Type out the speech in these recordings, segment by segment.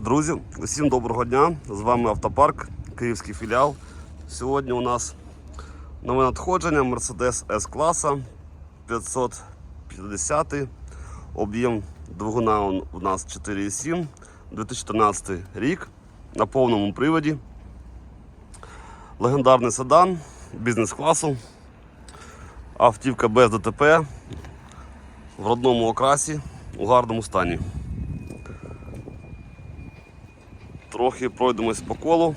Друзі, усім доброго дня! З вами Автопарк, Київський філіал. Сьогодні у нас нове надходження Mercedes S-класа 550. Об'єм двигуна у нас 4,7, 2014 рік на повному приводі. Легендарний седан бізнес-класу. Автівка без ДТП в родному окрасі у гарному стані. Трохи пройдемось по колу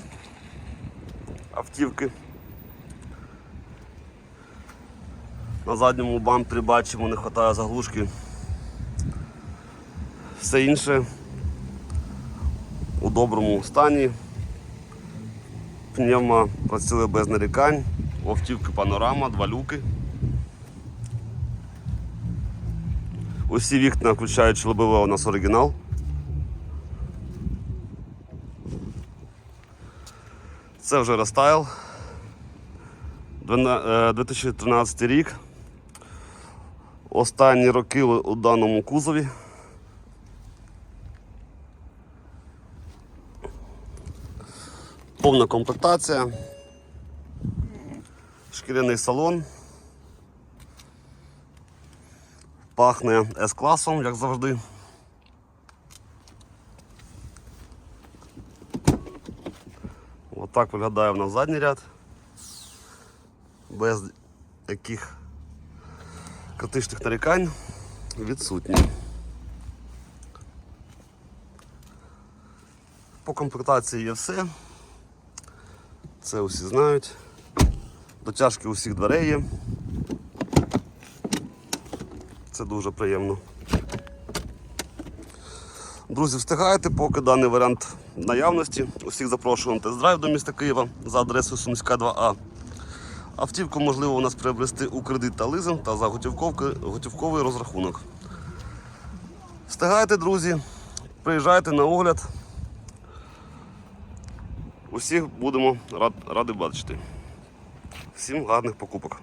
автівки. На задньому бампері бачимо, не вистачає заглушки. Все інше у доброму стані. Пневма працює без нарікань. У автівки панорама, два люки. Усі вікна, включаючи лобове, у нас оригінал. Це вже рестайл. Двана- е, 2013 рік. Останні роки у даному кузові. Повна комплектація. Шкіряний салон. Пахне С-класом, як завжди. Отак виглядає в нас задній ряд. Без яких критичних нарікань відсутні. По комплектації є все. Це усі знають. Дотяжки усіх дверей є. Це дуже приємно. Друзі, встигайте, поки даний варіант наявності. Усіх запрошую на тест-драйв до міста Києва за адресою Сумська 2А. Автівку можливо у нас приобрести у кредит та лизинг та за готівковий розрахунок. Встигайте, друзі, приїжджайте на огляд. Усіх будемо рад, раді бачити. Всім гарних покупок.